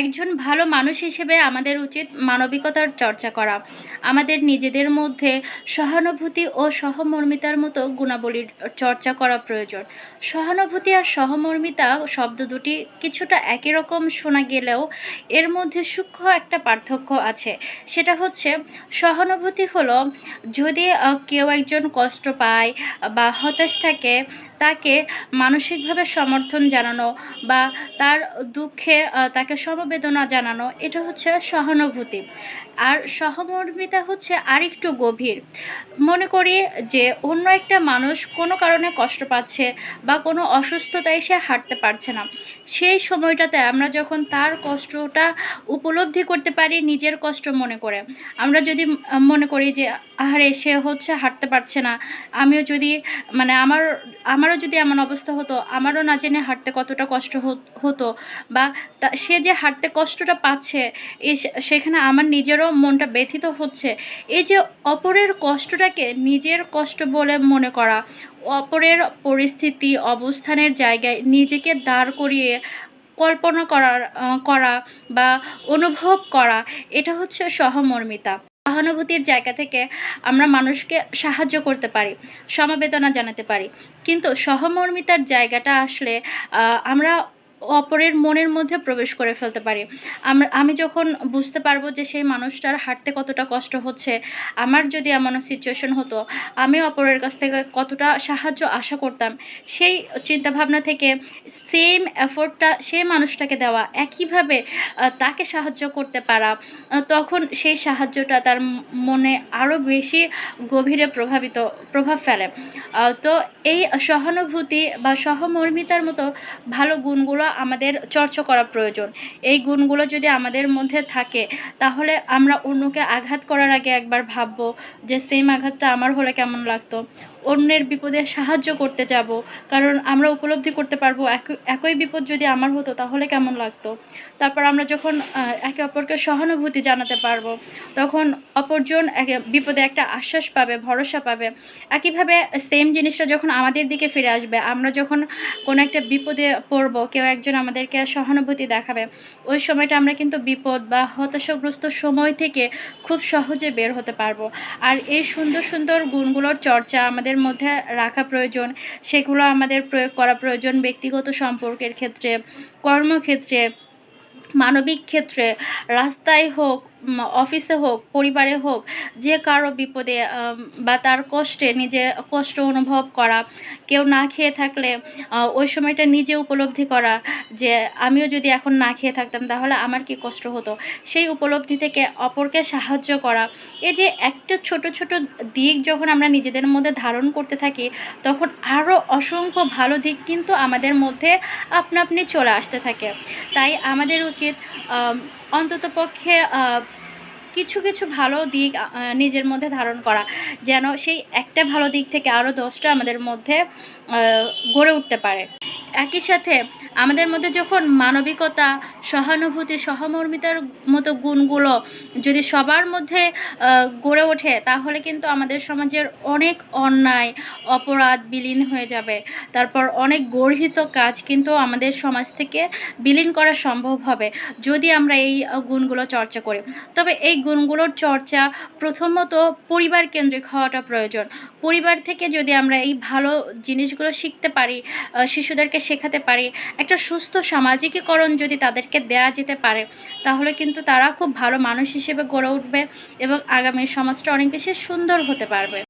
একজন ভালো মানুষ হিসেবে আমাদের উচিত মানবিকতার চর্চা করা। আমাদের নিজেদের মধ্যে সহানুভূতি ও সহমর্মিতার মতো গুণাবলীর চর্চা করা প্রয়োজন। সহানুভূতি আর সহমর্মিতা শব্দ দুটি কিছুটা একই রকম শোনা গেলেও এর মধ্যে সূক্ষ্ম একটা পার্থক্য আছে। সেটা হচ্ছে, সহানুভূতি হলো যদি কেউ একজন কষ্ট পায় বা হতাশ থাকে, তাকে মানসিকভাবে সমর্থন জানানো বা তার দুঃখে তাকে তাকে সমবেদনা জানানো, এটা হচ্ছে সহানুভূতি। আর সহমর্মিতা হচ্ছে আরেকটু গভীর। মনে করি যে অন্য একটা মানুষ কোনো কারণে কষ্ট পাচ্ছে বা কোনো অসুস্থতায় সে হাঁটতে পারছে না। সেই সময়টাতে আমরা যখন তার কষ্টটা উপলব্ধি করতে পারি নিজের কষ্ট মনে করে, আমরা যদি মনে করি যে, আহারে, সে হচ্ছে হাঁটতে পারছে না। আমিও যদি মানে আমার, আমারও যদি এমন অবস্থা হতো, আমারও না জেনে হাঁটতে কতটা কষ্ট হত- বা সে যে হাঁটতে কষ্টটা পাচ্ছে সে- সেখানে আমার নিজেরও মনটা ব্যথিত হচ্ছে। এই যে অপরের কষ্টটাকে নিজের কষ্ট বলে মনে করা, অপরের পরিস্থিতি, অবস্থানের জায়গায় নিজেকে দাঁড় করিয়ে কল্পনা করার করা বা অনুভব করা, এটা হচ্ছে সহমর্মিতা। সহানুভূতির জায়গা থেকে আমরা মানুষকে সাহায্য করতে পারি, সমবেদনা জানাতে পারি। কিন্তু সহমর্মিতার জায়গাটা আসলে আমরা অপরের মনের মধ্যে প্রবেশ করে ফেলতে পারি। আমি যখন বুঝতে পারব যে সেই মানুষটার হাঁটতে কতটা কষ্ট হচ্ছে, আমার যদি এমন সিচুয়েশন হতো, আমি অপরের কাছ থেকে কতটা সাহায্য আশা করতাম, সেই চিন্তাভাবনা থেকে সেম এফোর্টটা সেই মানুষটাকে দেওয়া, একইভাবে তাকে সাহায্য করতে পারা তখন সেই সাহায্যটা তার মনে আরও বেশি গভীরে প্রভাবিত, প্রভাব ফেলে। তো এই সহানুভূতি বা সহমর্মিতার মতো ভালো গুণগুলো আমাদের চর্চা করা প্রয়োজন। এই গুণগুলো যদি আমাদের মধ্যে থাকে, তাহলে আমরা অন্যকে আঘাত করার আগে একবার ভাববো যে, সেম আঘাতটা আমার হলে কেমন লাগতো? অন্যের বিপদে সাহায্য করতে যাব, কারণ আমরা উপলব্ধি করতে পারব একই বিপদ যদি আমার হতো তাহলে কেমন লাগতো? তারপর আমরা যখন একে অপরকে সহানুভূতি জানাতে পারব, তখন অপরজন বিপদে একটা আশ্বাস পাবে, ভরসা পাবে। একইভাবে সেম জিনিসটা যখন আমাদের দিকে ফিরে আসবে, আমরা যখন কোনো একটা বিপদে পড়ব, কেউ একজন আমাদেরকে সহানুভূতি দেখাবে, ওই সময়টা আমরা কিন্তু বিপদ বা হতাশাগ্রস্ত সময় থেকে খুব সহজে বের হতে পারব। আর এই সুন্দর সুন্দর গুণগুলোর চর্চা আমাদের মধ্যে রাখা প্রয়োজন সেগুলো আমাদের প্রয়োগ করা প্রয়োজন ব্যক্তিগত সম্পর্কের ক্ষেত্রে কর্মক্ষেত্রে মানবিক ক্ষেত্রে, রাস্তায় হোক অফিসে হোক, পরিবারে হোক, যে কারও বিপদে বা তার কষ্টে নিজে কষ্ট অনুভব করা, কেউ না খেয়ে থাকলে ওই সময়টা নিজে উপলব্ধি করা, যে আমিও যদি এখন না খেয়ে থাকতাম তাহলে আমার কি কষ্ট হতো? সেই উপলব্ধি থেকে অপরকে সাহায্য করা। এই যে একটা ছোট ছোট দিক যখন আমরা নিজেদের মধ্যে ধারণ করতে থাকি, তখন আরও অসংখ্য ভালো দিক কিন্তু আমাদের মধ্যে আপনা আপনি চলে আসতে থাকে। তাই আমাদের উচিত অন্তত পক্ষে কিছু কিছু ভালো দিক নিজের মধ্যে ধারণ করা, যেন সেই একটা ভালো দিক থেকে আরও দশটা আমাদের মধ্যে গড়ে উঠতে পারে। একই সাথে আমাদের মধ্যে যখন মানবিকতা, সহানুভূতি, সহমর্মিতার মতো গুণগুলো যদি সবার মধ্যে গড়ে ওঠে, তাহলে কিন্তু আমাদের সমাজের অনেক অন্যায়, অপরাধ বিলীন হয়ে যাবে। তারপর অনেক গর্হিত কাজ কিন্তু আমাদের সমাজ থেকে বিলীন করা সম্ভব হবে যদি আমরা এই গুণগুলো চর্চা করি। তবে এই গুণগুলোর চর্চা প্রথমত পরিবার কেন্দ্রিক হওয়াটা প্রয়োজন। পরিবার থেকে যদি আমরা এই ভালো জিনিসগুলো শিখতে পারি শিশুদেরকে শেখাতে পারি। একটা সুস্থ সামাজিকীকরণ যদি তাদেরকে দেয়া যেতে পারে, তাহলে কিন্তু তারা খুব ভালো মানুষ হিসেবে গড়ে উঠবে এবং আগামী সমাজটা অনেক বেশি সুন্দর হতে পারবে।